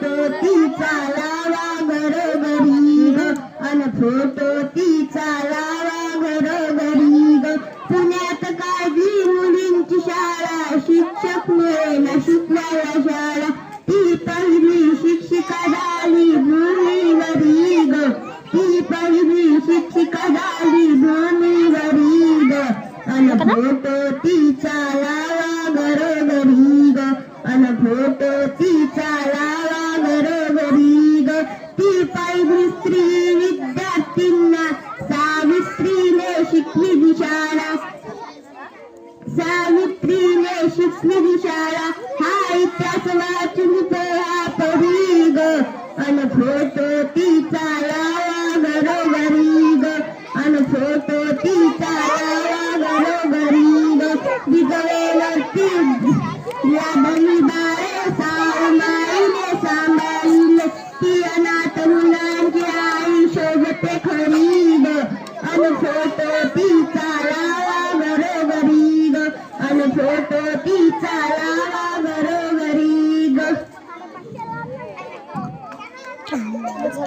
Photo तिचा लावा बरोबरी ग अन फोटो तिचा लावा बरोबरी ग पुण्यात काळजी मुलींची शाळा. शिक्षक मुळे शिकवायला शाळा. ती पहिली शिक्षिका झाली भूमीवरी ग ती पहिली शिक्षिका झाली भूमीवरी ग अन फोटो तिचा सावित्रीने शिकली दिशाळा हा इतिहास वाचून पोहा पडी ग अन फोटो तिचा लावा घरोघरी ग अन फोटो तिचा लावा घरोघरी ग विधवेवरती या बनी बलिदारे सावमाईने Jam?